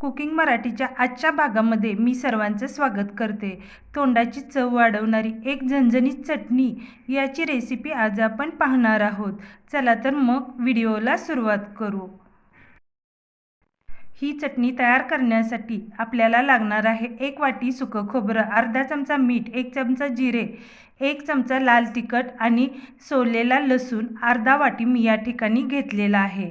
Cooking मराठीच्या आजच्या भागामध्ये मी सर्वांचं स्वागत करते. तोंडाची चव वाढवणारी एक झणझणीत चटणी याची रेसिपी आज आपण पाहणार आहोत. चला तर मग व्हिडिओला सुरुवात करू. ही चटणी तयार करण्यासाठी आपल्याला लागणार आहे एक वाटी सुकं खोबरं अर्धा चमचा मीठ एक चमचा जिरे एक चमचा लाल तिखट आणि सोललेला लसूण अर्धा वाटी मी या ठिकाणी घेतलेला आहे.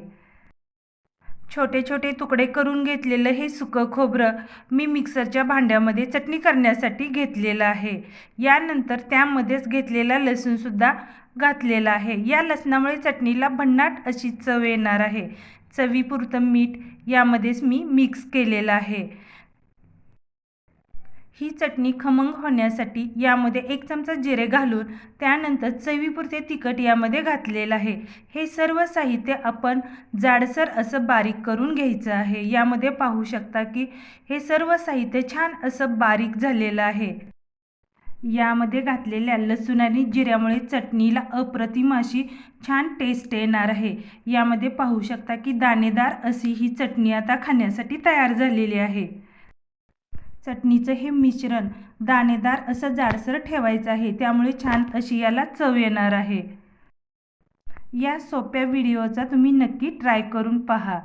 छोटे छोटे तुकडे करून घेतलेलं हे सुकं खोबरं मी मिक्सरच्या भांड्यामध्ये चटणी करण्यासाठी घेतलेलं आहे. यानंतर त्यामध्येच घेतलेला लसूणसुद्धा घातलेला आहे. या लसणामुळे चटणीला भन्नाट अशी चव येणार आहे. चवीपुरतं मीठ यामध्येच मी मिक्स केलेलं आहे. ही चटणी खमंग होण्यासाठी यामध्ये एक चमचा जिरे घालून त्यानंतर चवीपुरते तिखट यामध्ये घातलेलं आहे. हे सर्व साहित्य आपण जाडसर असं बारीक करून घ्यायचं आहे. यामध्ये पाहू शकता की हे सर्व साहित्य छान असं बारीक झालेलं आहे. यामध्ये घातलेल्या लसूण आणि जिऱ्यामुळे चटणीला अप्रतिम अशी छान टेस्ट येणार आहे. यामध्ये पाहू शकता की दाणेदार अशी ही चटणी आता खाण्यासाठी तयार झालेली आहे. चटणीचं हे मिश्रण दाणेदार असं जाडसर ठेवायचं आहे त्यामुळे छान अशी याला चव येणार आहे. या सोप्या व्हिडिओचा तुम्ही नक्की ट्राय करून पहा.